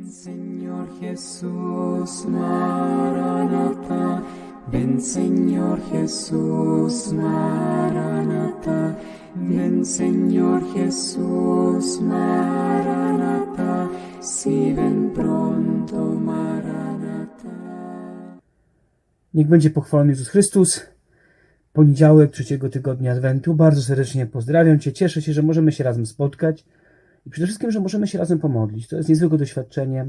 Ven Señor Jesús. Ven Señor Jesús. Ven Señor Jesús. Si ven pronto. Niech będzie pochwalony Jezus Chrystus. Poniedziałek trzeciego tygodnia Adwentu. Bardzo serdecznie pozdrawiam Cię. Cieszę się, że możemy się razem spotkać i przede wszystkim, że możemy się razem pomodlić. To jest niezwykłe doświadczenie,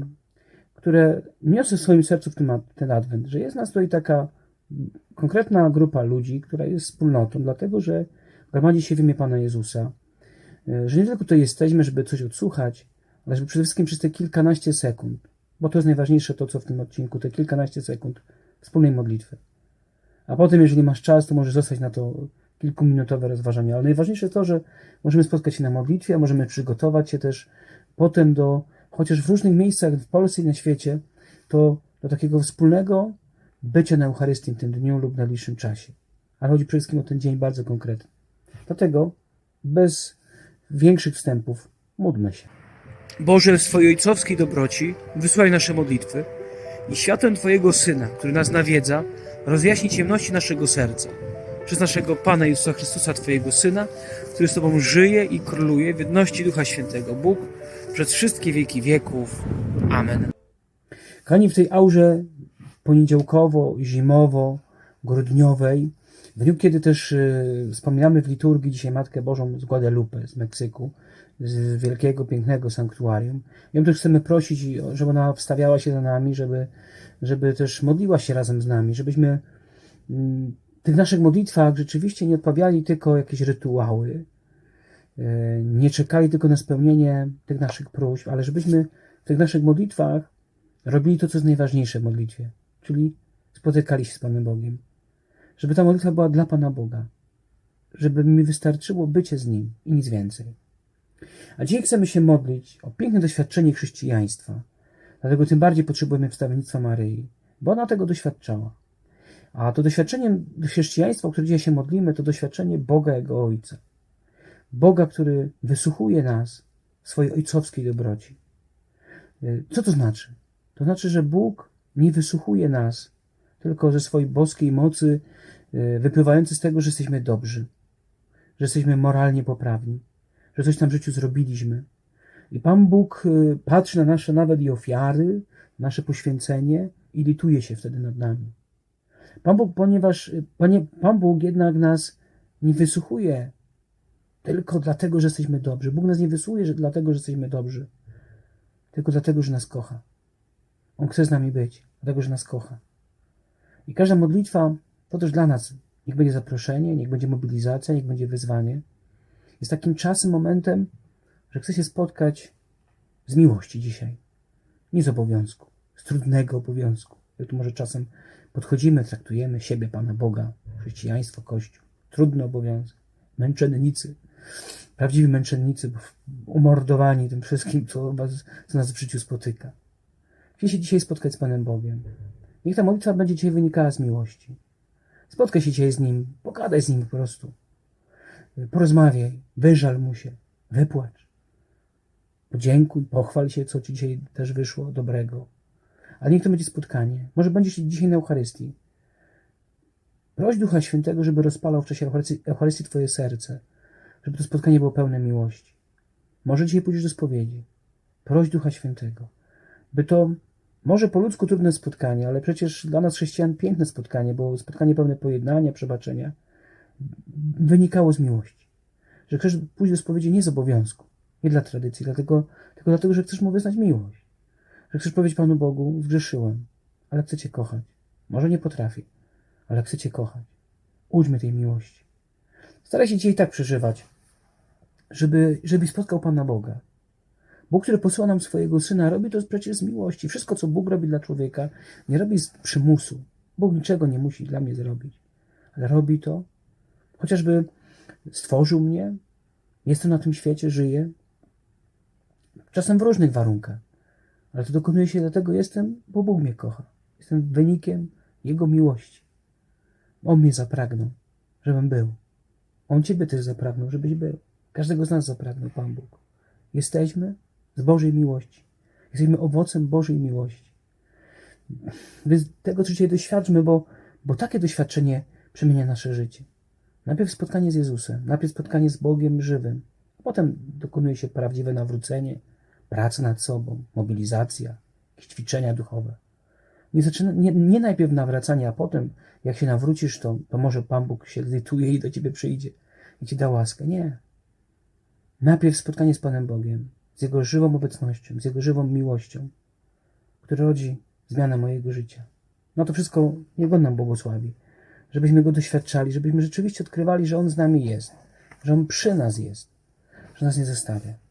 które niosę w swoim sercu w tym, ten Adwent, że jest nas tutaj taka konkretna grupa ludzi, która jest wspólnotą, dlatego że gromadzi się w imię Pana Jezusa. Że nie tylko tutaj jesteśmy, żeby coś odsłuchać, ale żeby przede wszystkim przez te kilkanaście sekund, bo to jest najważniejsze to, co w tym odcinku, te kilkanaście sekund wspólnej modlitwy. A potem, jeżeli masz czas, to możesz zostać na to kilkuminutowe rozważanie. Ale najważniejsze jest to, że możemy spotkać się na modlitwie, a możemy przygotować się też potem do, chociaż w różnych miejscach w Polsce i na świecie, to do takiego wspólnego bycia na Eucharystii w tym dniu lub najbliższym czasie. Ale chodzi przede wszystkim o ten dzień bardzo konkretny. Dlatego bez większych wstępów módlmy się. Boże, w swojej ojcowskiej dobroci wysłaj nasze modlitwy i światłem Twojego Syna, który nas nawiedza, rozjaśni ciemności naszego serca. Przez naszego Pana Jezusa Chrystusa, Twojego Syna, który z Tobą żyje i króluje w jedności Ducha Świętego, Bóg, przez wszystkie wieki wieków. Amen. Kochani, w tej aurze poniedziałkowo-zimowo-grudniowej, w dniu, kiedy też y, wspominamy w liturgii dzisiaj Matkę Bożą z Guadalupe, z Meksyku, z wielkiego, pięknego sanktuarium. Ją też chcemy prosić, żeby ona wstawiała się za nami, żeby, żeby też modliła się razem z nami, żebyśmy mm, tych naszych modlitwach rzeczywiście nie odprawiali tylko jakieś rytuały, y, nie czekali tylko na spełnienie tych naszych próśb, ale żebyśmy w tych naszych modlitwach robili to, co jest najważniejsze w modlitwie, czyli spotykali się z Panem Bogiem. Żeby ta modlitwa była dla Pana Boga, żeby mi wystarczyło bycie z Nim i nic więcej. A dzisiaj chcemy się modlić o piękne doświadczenie chrześcijaństwa. Dlatego tym bardziej potrzebujemy wstawiennictwa Maryi, bo ona tego doświadczała. A to doświadczenie chrześcijaństwa, o które dzisiaj się modlimy, to doświadczenie Boga Jego Ojca. Boga, który wysłuchuje nas w swojej ojcowskiej dobroci. Co to znaczy? To znaczy, że Bóg nie wysłuchuje nas tylko ze swojej boskiej mocy, wypływającej z tego, że jesteśmy dobrzy, że jesteśmy moralnie poprawni że coś tam w życiu zrobiliśmy. I Pan Bóg y, patrzy na nasze nawet i ofiary, nasze poświęcenie i lituje się wtedy nad nami. Pan Bóg, ponieważ y, Panie, Pan Bóg jednak nas nie wysłuchuje tylko dlatego, że jesteśmy dobrzy. Bóg nas nie wysłuchuje że dlatego, że jesteśmy dobrzy, tylko dlatego, że nas kocha. On chce z nami być, dlatego, że nas kocha. I każda modlitwa to też dla nas. Niech będzie zaproszenie, niech będzie mobilizacja, niech będzie wyzwanie jest takim czasem, momentem, że chcę się spotkać z miłości dzisiaj. Nie z obowiązku, z trudnego obowiązku. Jak tu może czasem podchodzimy, traktujemy siebie, Pana Boga, chrześcijaństwo, Kościół. Trudny obowiązek. Męczennicy. Prawdziwi męczennicy, umordowani tym wszystkim, co, was, co nas w życiu spotyka. Chcę się dzisiaj spotkać z Panem Bogiem. Niech ta modlitwa będzie dzisiaj wynikała z miłości. Spotkaj się dzisiaj z Nim, pogadaj z Nim po prostu porozmawiaj, wyżal mu się, wypłacz. Podziękuj, pochwal się, co ci dzisiaj też wyszło dobrego. Ale niech to będzie spotkanie. Może będziesz dzisiaj na Eucharystii. Proś Ducha Świętego, żeby rozpalał w czasie Eucharystii, Eucharystii Twoje serce, żeby to spotkanie było pełne miłości. Może dzisiaj pójdziesz do spowiedzi. Proś Ducha Świętego, by to może po ludzku trudne spotkanie, ale przecież dla nas chrześcijan piękne spotkanie, bo spotkanie pełne pojednania, przebaczenia wynikało z miłości. Że chcesz pójść do spowiedzi nie z obowiązku, nie dla tradycji, dlatego, tylko dlatego, że chcesz mu wyznać miłość. Że chcesz powiedzieć Panu Bogu, zgrzeszyłem, ale chcę Cię kochać. Może nie potrafię, ale chcę Cię kochać. Ujdźmy tej miłości. Staraj się dzisiaj tak przeżywać, żeby, żeby spotkał Pana Boga. Bóg, który posłał nam swojego Syna, robi to przecież z miłości. Wszystko, co Bóg robi dla człowieka, nie robi z przymusu. Bóg niczego nie musi dla mnie zrobić, ale robi to Chociażby stworzył mnie, jestem na tym świecie, żyję, czasem w różnych warunkach, ale to dokonuje się dlatego jestem, bo Bóg mnie kocha. Jestem wynikiem Jego miłości. On mnie zapragnął, żebym był. On Ciebie też zapragnął, żebyś był. Każdego z nas zapragnął Pan Bóg. Jesteśmy z Bożej miłości. Jesteśmy owocem Bożej miłości. Więc tego dzisiaj doświadczmy, bo, bo takie doświadczenie przemienia nasze życie. Najpierw spotkanie z Jezusem, najpierw spotkanie z Bogiem żywym, potem dokonuje się prawdziwe nawrócenie, praca nad sobą, mobilizacja, ćwiczenia duchowe. Nie, zaczyna, nie, nie najpierw nawracanie, a potem, jak się nawrócisz, to, to może Pan Bóg się zlituje i do ciebie przyjdzie i ci da łaskę. Nie. Najpierw spotkanie z Panem Bogiem, z Jego żywą obecnością, z Jego żywą miłością, który rodzi zmianę mojego życia. No to wszystko On nam błogosławi, żebyśmy Go doświadczali, żebyśmy rzeczywiście odkrywali, że On z nami jest, że On przy nas jest, że nas nie zostawia.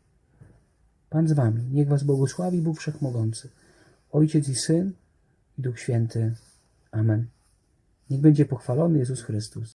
Pan z wami, niech was błogosławi Bóg Wszechmogący, Ojciec i Syn i Duch Święty. Amen. Niech będzie pochwalony Jezus Chrystus.